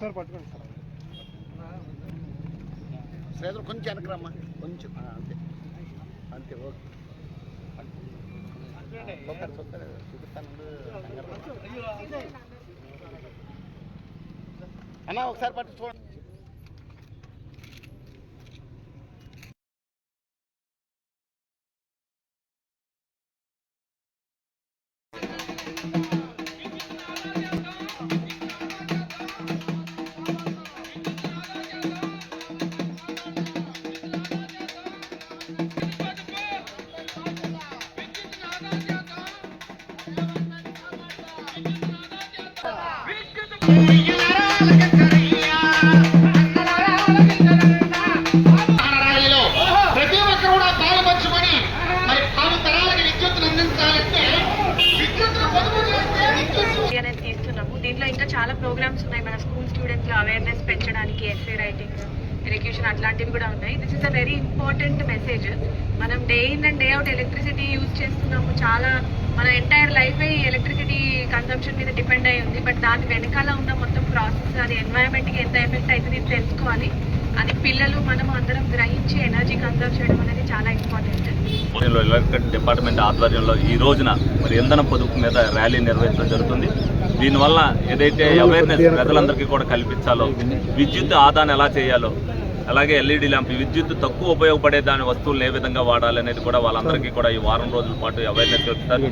Sir పట్టుకోండి sir. Sridhar కొంచెం వెనకరమ్మా కొంచెం అంతే. అంతే ఓకే. చూస్తారు చూస్తారు చూపిస్తాను అన్న ఒకసారి పట్టు చూడండి. దీంట్లో ఇంకా చాలా ప్రోగ్రామ్స్ ఉన్నాయి. మన స్కూల్ స్టూడెంట్స్లో అవేర్నెస్ పెంచడానికి ఎస్ఏ రైటింగ్ ఎడ్యుకేషన్ అట్లాంటివి కూడా ఉన్నాయి. This is a very important day in and day out electricity use చేస్తున్నాము. చాలా మన ఎంటైర్ లైఫ్ ఎలక్ట్రిసిటీ కన్సంప్షన్ మీద డిపెండ్ అయి ఉంది. బట్ దాని వెనకాల ఉన్న మొత్తం ప్రాసెస్ అది environment కి ఎంత ఎఫెక్ట్ అవుతుంది ఇది తెలుసుకోవాలి. అది పిల్లలు మనం అందరం గ్రహించి ఎనర్జీ కన్సర్వ్ చేయడం అనేది చాలా ఇంపార్టెంట్ ఎలక్ట్రిక్ డిపార్ట్మెంట్ ఆధ్వర్యంలో ఈ రోజున మరి ఇంధన పొదుపు మీద ర్యాలీ నిర్వహించడం జరుగుతుంది. దీనివల్ల ఏదైతే అవేర్నెస్ ప్రజలందరికీ కూడా కల్పించాలో విద్యుత్ ఆదాన్ని ఎలా చేయాలో అలాగే ఎల్ఈడి ల్యాంప్ విద్యుత్ తక్కువ ఉపయోగపడే దాని వస్తువులను ఏ విధంగా వాడాలి అనేది కూడా వాళ్ళందరికీ కూడా ఈ వారం రోజుల పాటు అవేర్నెస్ కల్పిస్తారు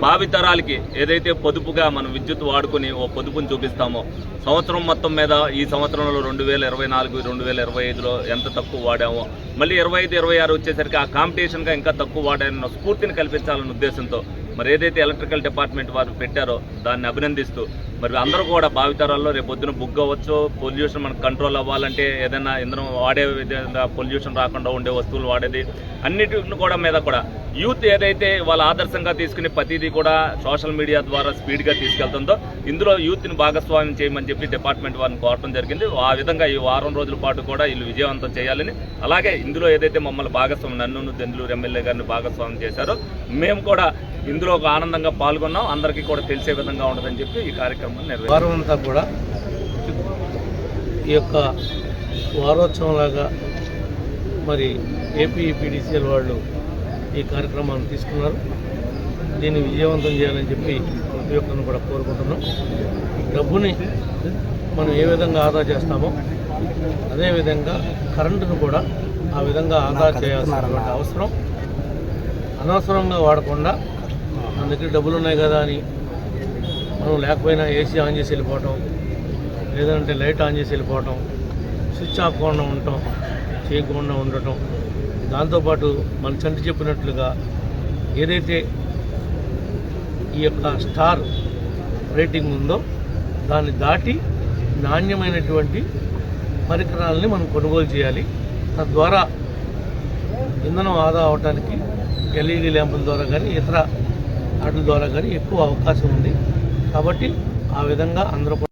భావితరాలకి ఏదైతే పొదుపుగా మనం విద్యుత్ వాడుకొని ఓ పొదుపుని చూపిస్తామో సంవత్సరం మొత్తం మీద ఈ సంవత్సరంలో రెండు వేల ఇరవై నాలుగు రెండు వేల ఇరవై ఐదులో ఎంత తక్కువ వాడామో మళ్ళీ ఇరవై ఐదు ఇరవై ఆరు వచ్చేసరికి ఆ కాంపిటీషన్గా ఇంకా తక్కువ వాడానన్న స్ఫూర్తిని కల్పించాలన్న ఉద్దేశంతో మరి ఏదైతే ఎలక్ట్రికల్ డిపార్ట్మెంట్ వారు పెట్టారో దాన్ని అభినందిస్తూ మరి అందరూ కూడా భావితరాల్లో రేపు పొద్దున బుక్ అవ్వచ్చు. పొల్యూషన్ మనకు కంట్రోల్ అవ్వాలంటే ఏదైనా ఇంధనం వాడే విధంగా పొల్యూషన్ రాకుండా ఉండే వస్తువులు వాడేది. అన్నిటిని కూడా మీద కూడా యూత్ ఏదైతే వాళ్ళ ఆదర్శంగా తీసుకుని ప్రతిదీ కూడా సోషల్ మీడియా ద్వారా స్పీడ్గా తీసుకెళ్తుందో ఇందులో యూత్ని భాగస్వామ్యం చేయమని చెప్పి డిపార్ట్మెంట్ వారిని కోరటం జరిగింది. ఆ విధంగా ఈ వారం రోజుల పాటు కూడా వీళ్ళు విజయవంతం చేయాలని అలాగే ఇందులో ఏదైతే మమ్మల్ని భాగస్వామ్యం నన్ను దెందులూరు ఎమ్మెల్యే గారిని భాగస్వామ్యం చేశారో మేము కూడా ఇందులో ఒక ఆనందంగా పాల్గొన్నాం. అందరికీ కూడా తెలిసే విధంగా ఉండదని చెప్పి ఈ కార్యక్రమం నిర్వహించారు వారం అంతా కూడా ఈ యొక్క వారోత్సవంలాగా మరి ఏపీ పీడీసీఎల్ వాళ్ళు ఈ కార్యక్రమాన్ని తీసుకున్నారు. దీన్ని విజయవంతం చేయాలని చెప్పి ప్రతి ఒక్కరిని కూడా కోరుకుంటున్నాం. డబ్బుని మనం ఏ విధంగా ఆదా చేస్తామో అదేవిధంగా కరెంటును కూడా ఆ విధంగా ఆదా చేయాల్సినటువంటి అవసరం. అనవసరంగా వాడకుండా మన దగ్గర డబ్బులు ఉన్నాయి కదా అని మనం లేకపోయినా ఏసీ ఆన్ చేసి వెళ్ళిపోవటం లేదంటే లైట్ ఆన్ చేసి వెళ్ళిపోవటం స్విచ్ ఆఫ్ కాకుండా ఉండటం చేయకుండా ఉండటం దాంతోపాటు మన చంటి చెప్పినట్లుగా ఏదైతే ఈ యొక్క స్టార్ రేటింగ్ ఉందో దాన్ని దాటి నాణ్యమైనటువంటి పరికరాలని మనం కొనుగోలు చేయాలి. తద్వారా ఇంధనం ఆదా అవడానికి ఎల్ఈడి ల్యాంపుల ద్వారా కానీ ఇతర వాటి ద్వారా కానీ ఎక్కువ అవకాశం ఉంది. కాబట్టి ఆ విధంగా అందరూ